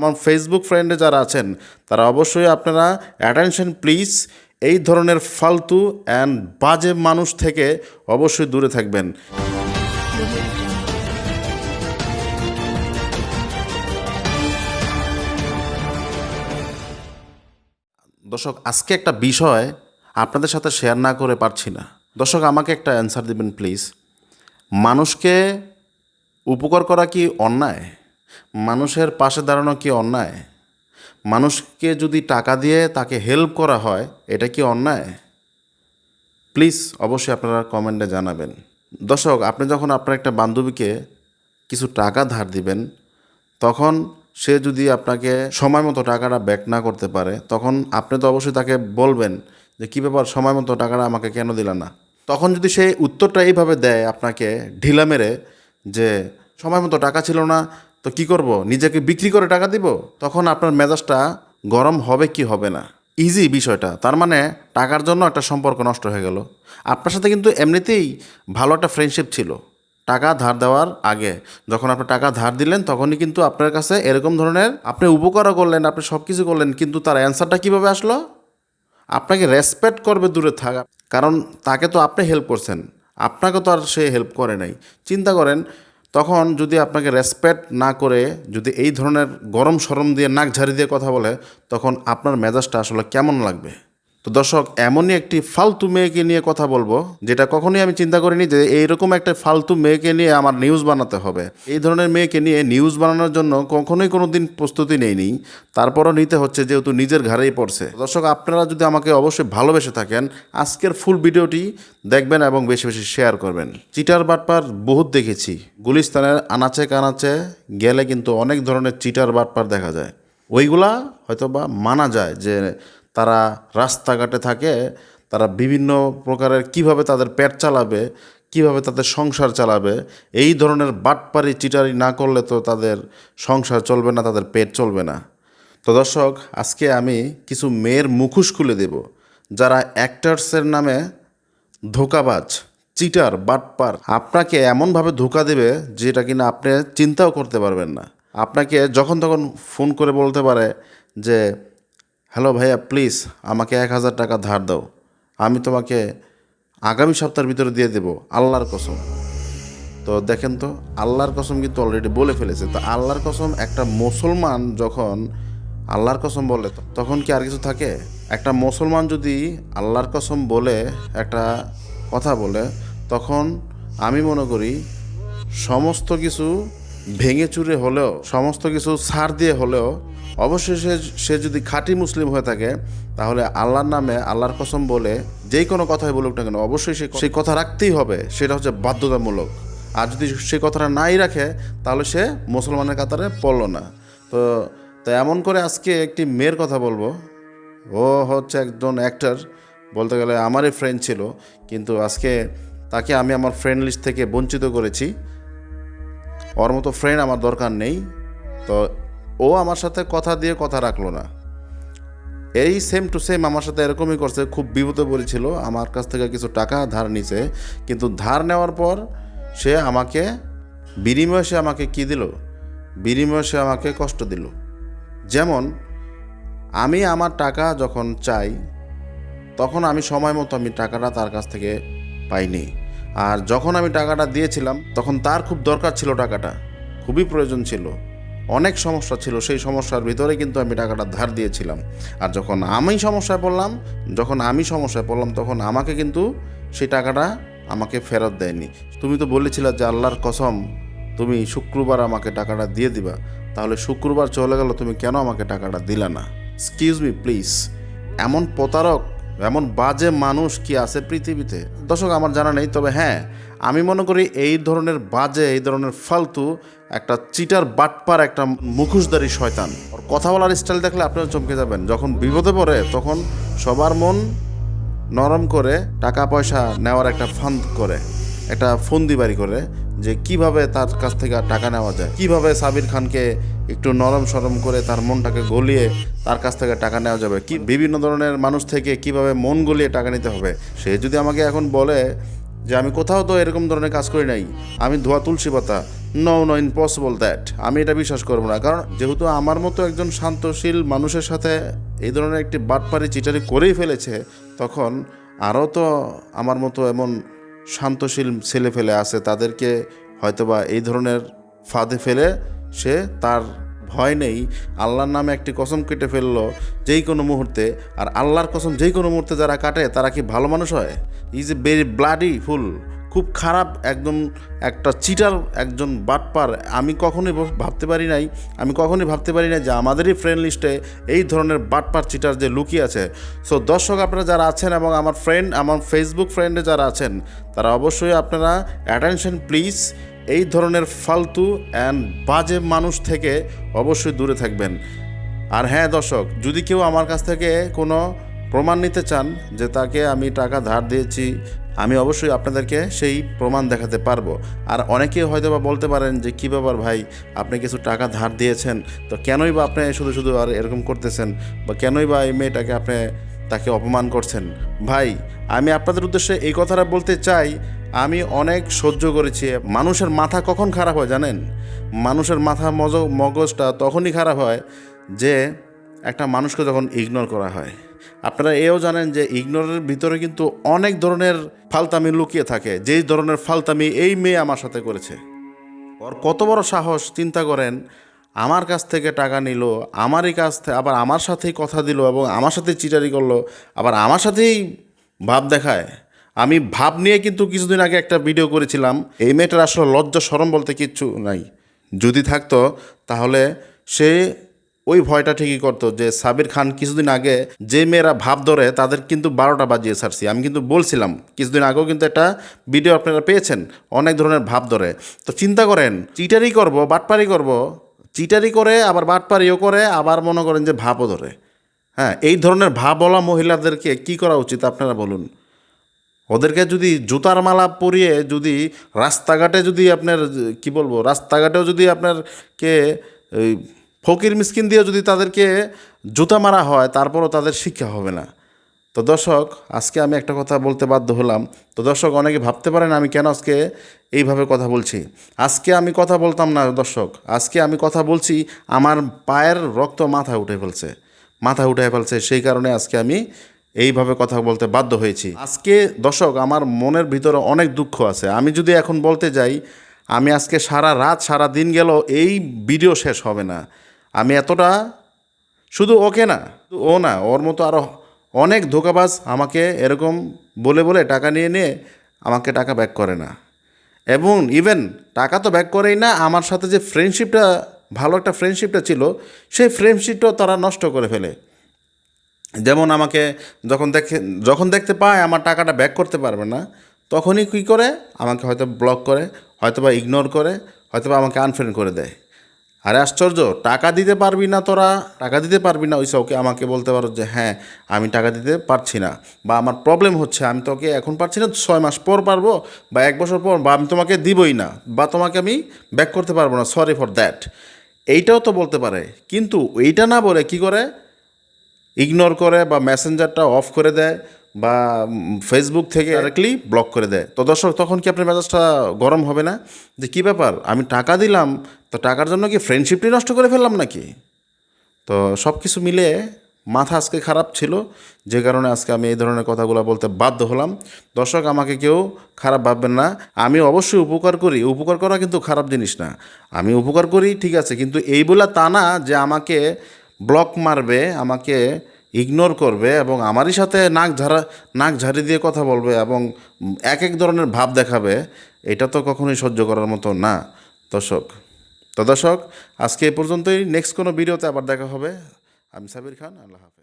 আমার ফেসবুক ফ্রেন্ডে যারা আছেন, তারা অবশ্যই আপনারা অ্যাটেনশন প্লিজ এই ধরনের ফালতু অ্যান্ড বাজে মানুষ থেকে অবশ্যই দূরে থাকবেন। দর্শক, আজকে একটা বিষয় আপনাদের সাথে শেয়ার না করে পারছি না। দর্শক, আমাকে একটা অ্যান্সার দিবেন প্লিজ মানুষকে উপকার করা কি অন্যায়? মানুষের পাশে দাঁড়ানো কি অন্যায়? মানুষকে যদি টাকা দিয়ে তাকে হেল্প করা হয়, এটা কি অন্যায়? প্লিজ অবশ্যই আপনারা কমেন্টে জানাবেন। দর্শক, আপনি যখন আপনার একটা বান্ধবীকে কিছু টাকা ধার দিবেন, তখন সে যদি আপনাকে সময় মতো টাকাটা ব্যাক না করতে পারে, তখন আপনি তো অবশ্যই তাকে বলবেন যে, কী ব্যাপার? সময় মতো টাকাটা আমাকে কেন দিলা না? তখন যদি সে উত্তরটা এইভাবে দেয় আপনাকে ঢিলা মেরে যে, সময় মতো টাকা ছিল না তো কি করব? নিজেকে বিক্রি করে টাকা দিব? তখন আপনার মেজাজটা গরম হবে কি হবে না? ইজি বিষয়টা। তার মানে টাকার জন্য একটা সম্পর্ক নষ্ট হয়ে গেল। আপনার সাথে কিন্তু এমনিতেই ভালো একটা ফ্রেন্ডশিপ ছিল। টাকা ধার দেওয়ার আগে। যখন আপনি টাকা ধার দিলেন, তখনই কিন্তু আপনার কাছে এরকম ধরনের আপনি উপকারও করলেন, আপনি সব কিছু করলেন, কিন্তু তার অ্যান্সারটা কীভাবে আসলো? আপনাকে রেসপেক্ট করবে দূরে থাকা। কারণ তাকে তো আপনি হেল্প করছেন। আপনাকে তো আর সে হেল্প করে নাই। চিন্তা করেন তখন যদি আপনাকে রেসপেক্ট না করে, যদি এই ধরনের গরম সরম দিয়ে নাক ঝাড়ি দিয়ে কথা বলে, তখন আপনার মেজাজটা আসলে কেমন লাগবে? তো দর্শক, এমনই একটি ফালতু মেয়েকে নিয়ে কথা বলব, যেটা কখনোই আমি চিন্তা করিনি যে এইরকম একটা ফালতু মেয়েকে নিয়ে আমার নিউজ বানাতে হবে। এই ধরনের মেয়েকে নিয়ে নিউজ বানানোর জন্য কখনোই কোনো দিন প্রস্তুতি নেইনি, তারপরও নিতে হচ্ছে যেহেতু নিজের ঘাড়েই পড়ছে। দর্শক, আপনারা যদি আমাকে অবশ্যই ভালোবেসে থাকেন, আজকের ফুল ভিডিওটি দেখবেন এবং বেশি বেশি শেয়ার করবেন। চিটার বাটপার বহুত দেখেছি। গুলিস্তানের আনাচে কানাচে গেলে কিন্তু অনেক ধরনের চিটার বাটপার দেখা যায়। ওইগুলা হয়তো বা মানা যায় যে তারা রাস্তাঘাটে থাকে, তারা বিভিন্ন প্রকারের কীভাবে তাদের পেট চালাবে, কীভাবে তাদের সংসার চালাবে, এই ধরনের বাটপারি চিটারি না করলে তো তাদের সংসার চলবে না, তাদের পেট চলবে না। তো দর্শক, আজকে আমি কিছু মেয়ের মুখোশ খুলে দেব, যারা অ্যাক্টার্সের নামে ধোকাবাজ, চিটার, বাটপার, আপনাকে এমনভাবে ধোকা দেবে যেটা কিনা আপনি চিন্তাও করতে পারবেন না। আপনাকে যখন তখন ফোন করে বলতে পারে যে হ্যালো ভাইয়া প্লিজ আমাকে এক হাজার টাকা ধার দাও। আমি তোমাকে আগামী সপ্তাহের ভিতরে দিয়ে দেবো, আল্লাহর কসম। তো দেখেন তো, আল্লাহর কসম কিন্তু অলরেডি বলে ফেলেছে। তো আল্লাহর কসম, একটা মুসলমান যখন আল্লাহর কসম বলে তখন কি আর কিছু থাকে? একটা মুসলমান যদি আল্লাহর কসম বলে, একটা কথা বলে, তখন আমি মনে করি সমস্ত কিছু ভেঙে চুরে হলেও, সমস্ত কিছু ছাড় দিয়ে হলেও অবশ্যই সে সে যদি খাঁটি মুসলিম হয়ে থাকে, তাহলে আল্লাহর নামে আল্লাহর কসম বলে যেই কোনো কথাই বলুক না কেন, অবশ্যই সে সেই কথা রাখতেই হবে। সেটা হচ্ছে বাধ্যতামূলক। আর যদি সে কথাটা নাই রাখে, তাহলে সে মুসলমানের কাতারে পড়ল না। তো তো এমন করে আজকে একটি মেয়ের কথা বলব। ও হচ্ছে একজন অ্যাক্টার বলতে গেলে আমারই ফ্রেন্ড ছিল। কিন্তু আজকে তাকে আমি আমার ফ্রেন্ড লিস্ট থেকে বঞ্চিত করেছি। ওর মতো ফ্রেন্ড আমার দরকার নেই। তো ও আমার সাথে কথা দিয়ে কথা রাখল না। এই সেম টু সেম আমার সাথে এরকমই করছে, খুব বিপদে পড়েছিল আমার কাছ থেকে কিছু টাকা ধার নিছে, কিন্তু ধার নেওয়ার পর সে আমাকে, বিনিময়ে সে আমাকে কি দিল? বিনিময়ে সে আমাকে কষ্ট দিল। যেমন, আমি আমার টাকা যখন চাই, তখন আমি সময় মতো আমি টাকাটা তার কাছ থেকে পাইনি। আর যখন আমি টাকাটা দিয়েছিলাম, তখন তার খুব দরকার ছিল টাকাটা, খুবই প্রয়োজন ছিল। অনেক সমস্যা ছিল, সেই সমস্যার ভিতরে কিন্তু আমি টাকাটা ধার দিয়েছিলাম। আর যখন আমি সমস্যায় পড়লাম, যখন আমি সমস্যায় পড়লাম, তখন আমাকে কিন্তু সেই টাকাটা আমাকে ফেরত দেয়নি। তুমি তো বলেছিলে যে আল্লাহর কসম, তুমি শুক্রবার আমাকে টাকাটা দিয়ে দিবা। তাহলে শুক্রবার চলে গেল, তুমি কেন আমাকে টাকাটা দিলা না? এক্সকিউজ মি প্লিজ এমন প্রতারক এমন বাজে মানুষ কি আছে পৃথিবীতে? দর্শক, আমার জানা নেই, তবে হ্যাঁ আমি মনে করি এই ধরনের বাজে, এই ধরনের ফালতু একটা চিটার বাটপার, একটা মুখোশধারী শয়তান। ওর কথা বলার স্টাইল দেখলে আপনারা চমকে যাবেন। যখন বিপদে পড়ে, তখন সবার মন নরম করে টাকা পয়সা নেওয়ার একটা ফান্ড করে, একটা ফন্দি বাড়ি করে, যে কীভাবে তার কাছ থেকে টাকা নেওয়া যায়, কীভাবে সাবির খানকে একটু নরম সরম করে তার মনটাকে গলিয়ে তার কাছ থেকে টাকা নেওয়া যাবে। কি বিভিন্ন ধরনের মানুষ থেকে কীভাবে মন গলিয়ে টাকা নিতে হবে? সে যদি আমাকে এখন বলে যে আমি কোথাও তো এরকম ধরনের কাজ করি নাই, আমি ধোয়া তুলসী পাতা নো নো ইম্পসিবল দ্যাট আমি এটা বিশ্বাস করব না। কারণ যেহেতু আমার মতো একজন শান্তশীল মানুষের সাথে এই ধরনের একটি বাটপারি চিটারি করেই ফেলেছে, তখন আরও তো আমার মতো এমন শান্তশীল ছেলে ফেলে আছে, তাদেরকে হয়তোবা এই ধরনের ফাঁদে ফেলে সে তার ভয় নেই। আল্লাহর নামে একটি কসম কেটে ফেলল যেই কোনো মুহূর্তে। আর আল্লাহর কসম যেই কোনো মুহূর্তে যারা কাটে, তারা কি ভালো মানুষ হয়? Is a very bloody fool খুব খারাপ একদম একটা চিটার একজন বাটপার। আমি কখনোই ভাবতে পারি নাই, আমি কখনোই ভাবতে পারি না যে আমাদেরই ফ্রেন্ড লিস্টে এই ধরনের বাটপার চিটার যে লুকিয়ে আছে। সো দর্শক আপনারা যারা আছেন এবং আমার ফ্রেন্ড আমার ফেসবুক ফ্রেন্ডে যারা আছেন, তারা অবশ্যই আপনারা অ্যাটেনশন প্লিজ এই ধরনের ফালতু অ্যান্ড বাজে মানুষ থেকে অবশ্যই দূরে থাকবেন। আর হ্যাঁ দর্শক, যদি কেউ আমার কাছ থেকে কোনো প্রমাণ নিতে চান যে তাকে আমি টাকা ধার দিয়েছি, আমি অবশ্যই আপনাদেরকে সেই প্রমাণ দেখাতে পারব। আর অনেকেই হয়তো বা বলতে পারেন যে, কী ব্যাপার ভাই, আপনি কিছু টাকা ধার দিয়েছেন, তো কেনই বা আপনি শুধু শুধু আর এরকম করতেছেন? বা কেনই বা এই মেয়েটাকে আপনি তাকে অপমান করছেন। ভাই, আমি আপনাদের উদ্দেশ্যে এই কথাটা বলতে চাই, আমি অনেক সহ্য করেছি। মানুষের মাথা কখন খারাপ হয় জানেন? মানুষের মাথা মজ, মগজটা তখনই খারাপ হয় যে একটা মানুষকে যখন ইগনোর করা হয়। আপনারা এও জানেন যে ইগনোরের ভিতরে কিন্তু অনেক ধরনের ফালতামি লুকিয়ে থাকে। যেই ধরনের ফালতামি এই মেয়ে আমার সাথে করেছে। ওর কত বড় সাহস, চিন্তা করেন আমার কাছ থেকে টাকা নিল, আমারই কাছ থেকে আবার আমার সাথেই কথা দিল এবং আমার সাথেই চিটারি করল, আবার আমার সাথেই ভাব দেখায়। আমি ভাব নিয়ে কিন্তু কিছুদিন আগে একটা ভিডিও করেছিলাম, এই মেয়েটার আসলে লজ্জা সরম বলতে কিচ্ছু নাই। যদি থাকতো, তাহলে সে ওই ভয়টা ঠিকই করতো যে সাবির খান কিছুদিন আগে যে মেয়েরা ভাব ধরে তাদের কিন্তু বারোটা বাজিয়ে ছাড়ছি। আমি কিন্তু বলছিলাম, কিছুদিন আগেও কিন্তু একটা ভিডিও আপনারা পেয়েছেন, অনেক ধরনের ভাব ধরে। তো চিন্তা করেন, চিটারি করব, বাটপারি করব চিটারি করে, আবার বাটপারিও করে, আবার মনে করেন যে ভাবও ধরে। হ্যাঁ এই ধরনের ভাবওয়ালা মহিলাদেরকে কি করা উচিত আপনারা বলুন? ওদেরকে যদি জুতার মালা পরিয়ে যদি রাস্তাঘাটে যদি আপনার, কি বলব, রাস্তাঘাটেও যদি আপনারকে এই ফকির মিসকিন দিয়ে যদি তাদেরকে জুতা মারা হয়, তারপরও তাদের শিক্ষা হবে না। তো দর্শক, আজকে আমি একটা কথা বলতে বাধ্য হলাম। তো দর্শক, অনেকে ভাবতে পারেন আমি কেন আজকে এইভাবে কথা বলছি। আজকে আমি কথা বলতাম না দর্শক, আজকে আমি কথা বলছি আমার পায়ের রক্ত মাথা উঠে ফেলছে মাথা উঠে ফেলছে, সেই কারণে আজকে আমি এইভাবে কথা বলতে বাধ্য হয়েছি। আজকে দর্শক, আমার মনের ভিতরে অনেক দুঃখ আছে। আমি যদি এখন বলতে যাই, আমি আজকে সারা রাত, সারা দিন গেল, এই ভিডিও শেষ হবে না। আমি এতটা শুধু ওকে না ও না, ওর মতো আরও অনেক ধোকাবাজ আমাকে এরকম বলে বলে টাকা নিয়ে নিয়ে আমাকে টাকা ব্যাক করে না। এবং ইভেন টাকা তো ব্যাক করেই না, আমার সাথে যে ফ্রেন্ডশিপটা ভালো একটা ফ্রেন্ডশিপটা ছিল, সেই ফ্রেন্ডশিপটাও তারা নষ্ট করে ফেলে। যেমন আমাকে যখন দেখে, যখন দেখতে পায় আমার টাকাটা ব্যাক করতে পারবে না, তখনই কী করে? আমাকে হয়তো ব্লক করে হয়তো বা ইগনোর করে হয়তো বা আমাকে আনফ্রেন্ড করে দেয়। আরে আশ্চর্য, টাকা দিতে পারবি না তোরা? টাকা দিতে পারবি না? ওই ওকে আমাকে বলতে পারো যে হ্যাঁ আমি টাকা দিতে পারছি না বা আমার প্রবলেম হচ্ছে, আমি তোকে এখন পারছি না, ছয় মাস পর পারব বা এক বছর পর বা আমি তোমাকে দিবই না বা তোমাকে আমি ব্যাক করতে পারব না সরি ফর দ্যাট এইটাও তো বলতে পারে, কিন্তু এইটা না বলে কি করে? ইগনোর করে বা মেসেঞ্জারটা অফ করে দেয় বা ফেসবুক থেকে ডাইরেক্টলি ব্লক করে দেয়। তো দর্শক, তখন কি আপনার মেজাজটা গরম হবে না? যে কী ব্যাপার? আমি টাকা দিলাম, তো টাকার জন্য কি ফ্রেন্ডশিপটি নষ্ট করে ফেললাম নাকি? তো সব কিছু মিলে মাথা আজকে খারাপ ছিল, যে কারণে আজকে আমি এই ধরনের কথাগুলো বলতে বাধ্য হলাম। দর্শক, আমাকে কেউ খারাপ ভাববেন না। আমি অবশ্যই উপকার করি। উপকার করা কিন্তু খারাপ জিনিস না। আমি উপকার করি, ঠিক আছে, কিন্তু এই বলে তা না যে আমাকে ব্লক মারবে, আমাকে ইগনোর করবে এবং আমারই সাথে নাক ঝাড়া, নাক ঝাড়ি দিয়ে কথা বলবে এবং এক এক ধরনের ভাব দেখাবে, এটা তো কখনোই সহ্য করার মতো না। দর্শক, তো দর্শক, আজকে এ পর্যন্তই। নেক্সট কোনো ভিডিওতে আবার দেখা হবে। আমি সাবির খান, আল্লাহ হাফেজ।